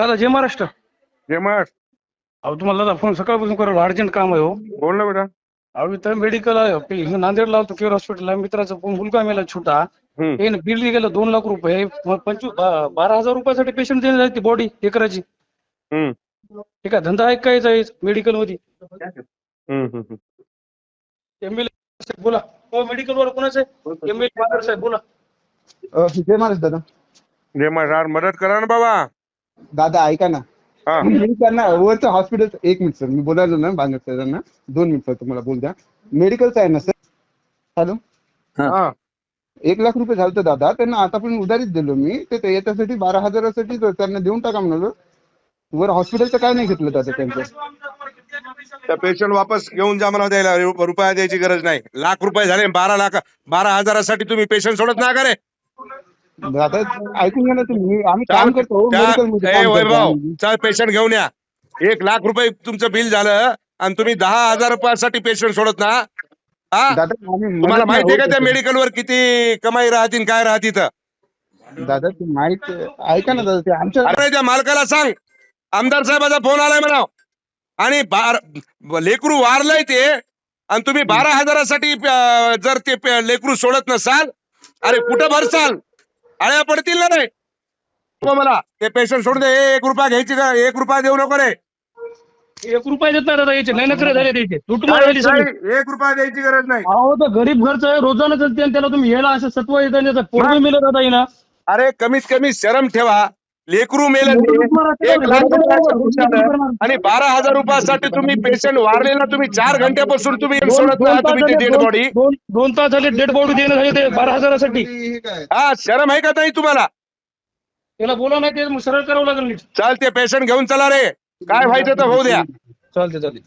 दादा जय महाराष्ट्र. जय महाराज अहो तुम्हाला दादा फोन सकाळपासून करायला अर्जंट काम आहे हो. बोल ना बेटा. अहो इथं मेडिकल आहे. नांदेडला होतो केअर हॉस्पिटल आहे मित्राचा पण मुलगा मेला छोटा. हम्म. हे बिल गेलं दोन लाख रुपये. पंचवीस बा- बारा हजार रुपयासाठी पेशंट देण्यात ती बॉडी हे करायची हम्म. हे काय धंदा आहे काय मेडिकलमध्ये हम्म, हम्म, हम्म. एमएलए बोला. हो मेडिकल वर कोणाचं आहे? एमएलए साहेब बोला. अ, जय महाराज दादा. जय महाराज मदत करा ना बाबा. दादा ऐका ना. हा. मी त्यांना वरचं हॉस्पिटल एक मिनिट सर मी बोलायलो ना बांगर सरांना दोन मिनिट सर तुम्हाला बोल द्या. मेडिकलचं आहे ना सर हॅलो हा. एक लाख रुपये झालं दादा. त्यांना आता पण उधारीच दिलो मी. ते ते याच्यासाठी बारा हजारासाठी तर त्यांना देऊन टाका म्हणालो. वर हॉस्पिटलचं काय नाही घेतलं दादा त्यांचं. त्या पेशंट वापस घेऊन जा मला द्यायला रु- रुपया द्यायची गरज नाही. लाख रुपये झाले बारा लाख बारा हजारासाठी तुम्ही पेशंट सोडत ना का रे? दादा ऐकून घ्या ना तुम्ही. आम्ही काम करतो मेडिकलमध्ये त्या- ए, काम करतो वैभव आम्ही. चल पेशंट घेऊन या. एक लाख रुपये तुमचं बिल झालं आणि तुम्ही दहा हजार रुपयासाठी पेशंट सोडत ना. हा? दादा आम्ही तुम्हाला माहितीये का नाही त्या होत मेडिकल वर किती कमाई राहतील काय राहतील तर आहे. दादा ते माहीत ऐका ना दादा ते आमच्या अरे त्या मालकाला सांग. आमदार साहेबाचा फोन आलाय म्हणा आणि बार लेकरू वारलंय ते. आणि तुम्ही बारा हजारासाठी अं, जर ते पे- लेकरू सोडत नसाल अरे कुठं भरसाल? आळ्या पडतील ना रे. मला ते पेशंट सोडून दे एक रुपया घ्यायची का? एक रुपया देऊ नको रे. एक रुपया देत नाही दादा याचे नाही नखरे झाले त्याचे. सगळी. नाही, एक रुपया द्यायची गरज नाही. अहो तर गरीब घरचं आहे रोजानं चालते आणि त्याला तुम्ही याला असं सत्व येतं पोरग मिळत दादा येईना अरे कमीत कमी शरम ठेवा. लेकरू मेलं ते. एक लाख रुपयाचं नुकसान आणि बारा हजार रुपयासाठी तुम्ही पेशंट वारलेला तुम्ही चार घंट्यापासून तुम्ही सोडत तुम्ही ती डेड दोन- बॉडी दोन दोन तास झाले डेड बॉडी देणं झाले ते बारा हजारासाठी. हे काय? हा शरम आहे का नाही तुम्हाला? त्याला बोला नाही ते सरळ करावं लागेल नीट. चाल ते पेशंट घेऊन चला रे. काय व्हायचं तर होऊ द्या. चालते चालते